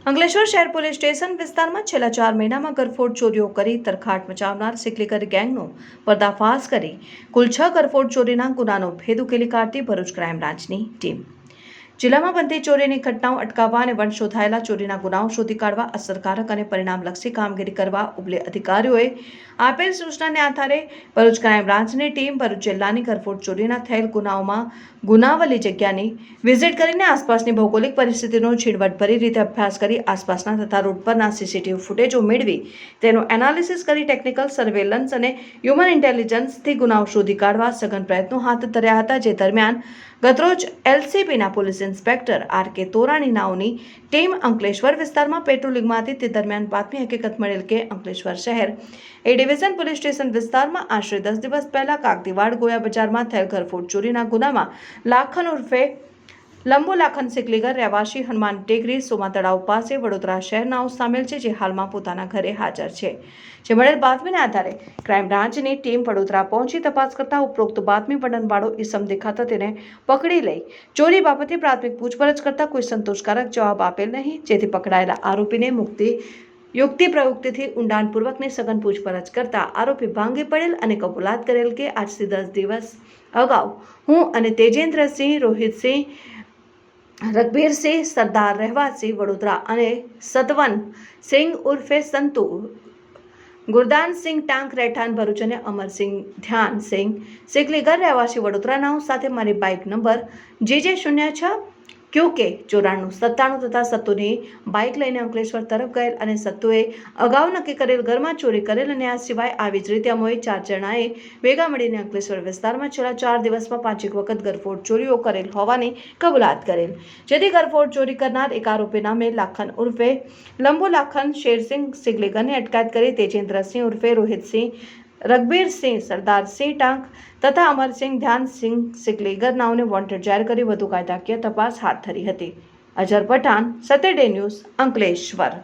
અંકલેશ્વર શહેર police station વિસ્તારમાં છેલ્લા ચાર મહિનામાં ગરફોડ ચોરીઓ કરી તરખાટ મચાવનાર સિકલીકર ગેંગનો પર્દાફાશ કરી કુલ છ ગરફોડ ચોરીના ગુનાનો ભેદ ઉકેલી કાઢતી ભરૂચ ક્રાઇમ બ્રાન્ચની ટીમ. જિલ્લામાં બનતી ચોરીની ઘટનાઓ અટકાવવા અને વન શોધાયેલા ચોરીના ગુનાઓ શોધી કાઢવા અસરકારક અને પરિણામલક્ષી કામગીરી કરવા ઉપલે અધિકારીઓએ આપેલ સૂચનાને આધારે ભરૂચ ક્રાઇમ બ્રાન્ચની ટીમ ભરૂચ જિલ્લાની ઘરફોડ ચોરીના થયેલ ગુનાઓમાં ગુનાવલી જગ્યાની વિઝિટ કરીને આસપાસની ભૌગોલિક પરિસ્થિતિનો ઝીણવટભરી રીતે અભ્યાસ કરી આસપાસના તથા રોડ પરના સીસીટીવી ફૂટેજો મેળવી તેનું એનાલિસિસ કરી ટેકનિકલ સર્વેલન્સ અને હ્યુમન ઇન્ટેલિજન્સથી ગુનાઓ શોધી કાઢવા સઘન પ્રયત્નો હાથ ધર્યા હતા, જે દરમિયાન ગતરોજ એલસીબીના police inspector R K તોરાણી નાઓની team Ankleshwar વિસ્તારમાં પેટ્રોલિંગમાંથી તે દરમિયાન બાતમી હકીકત મળેલ કે અંકલેશ્વર શહેર એ ડિવિઝન પોલીસ સ્ટેશન વિસ્તારમાં આશરે દસ દિવસ પહેલા કાગદીવાડ ગોયા બજારમાં થયેલ ઘરફોડ ચોરીના ગુનામાં લાખન ઉર્ફે લાખન સિકલીગર રહેવાસી હનુમાન ટેકરી સોમા તળાવ પાસે વડોદરા શહેરનાઓ સામેલ છે, જે હાલમાં પોતાના ઘરે હાજર છે. જે મળેલ બાતમીના આધારે ક્રાઇમ બ્રાન્ચની ટીમ વડોદરા પહોંચી તપાસ કરતા ઉપરોક્ત બાતમી વર્ણનવાળો ઈસમ દેખાતા તેને પકડી લઈ. ચોરી બાબતે પ્રાથમિક પૂછપરછ કરતા કોઈ સંતોષકારક જવાબ આપેલ નહીં, જેથી પકડાયેલા આરોપીને મુક્તિ, યુક્તિ પ્રયુક્તિથી ઊંડાણપૂર્વકની સઘન પૂછપરછ કરતા આરોપી ભાંગી પડેલ અને કબૂલાત કરેલ કે આજથી દસ દિવસ અગાઉ હું અને તેજેન્દ્રસિંહ, રોહિતસિંહ રઘબીરસિંહ સરદાર રહેવાસી વડોદરા અને સતવન સિંહ ઉર્ફે સંતુ ગુરદાનસિંહ ટાંક, રહેઠાણ ભરૂચ અને અમરસિંહ ધ્યાન સિંહ. સિકલીગર રહેવાસી વડોદરા નામ સાથે મારી બાઇક નંબર જે જે શૂન્ય છ ક્યુ કે ચોરાણું સત્તાણું તથા સત્તુની બાઇક લઈને અંકલેશ્વર તરફ ગયેલ અને સત્તુએ અગાઉ નક્કી કરેલ ઘરમાં ચોરી કરેલ અને આ સિવાય આવી જ રીતે અમોએ ચાર જણાએ ભેગા મળીને અંકલેશ્વર વિસ્તારમાં છેલ્લા ચાર દિવસમાં પાંચેક વખત ગરફોડ ચોરીઓ કરેલ હોવાની કબૂલાત કરેલ. જેથી ગરફોડ ચોરી કરનાર એક આરોપી નામે લાખન ઉર્ફે લંબુ લાખન શેરસિંહ સિગલીગરની અટકાયત કરી તેજેન્દ્રસિંહ ઉર્ફે રોહિતસિંહ રઘબીરસિંહ સરદારસિંહ ટાંક તથા અમરસિંહ ધ્યાનસિંહ સિકલેગર નાઓને વોન્ટેડ જાહેર કરી વધુ કાયદાકીય તપાસ હાથ ધરી હતી. અજર પઠાણ સતેડે ન્યૂઝ, અંકલેશ્વર.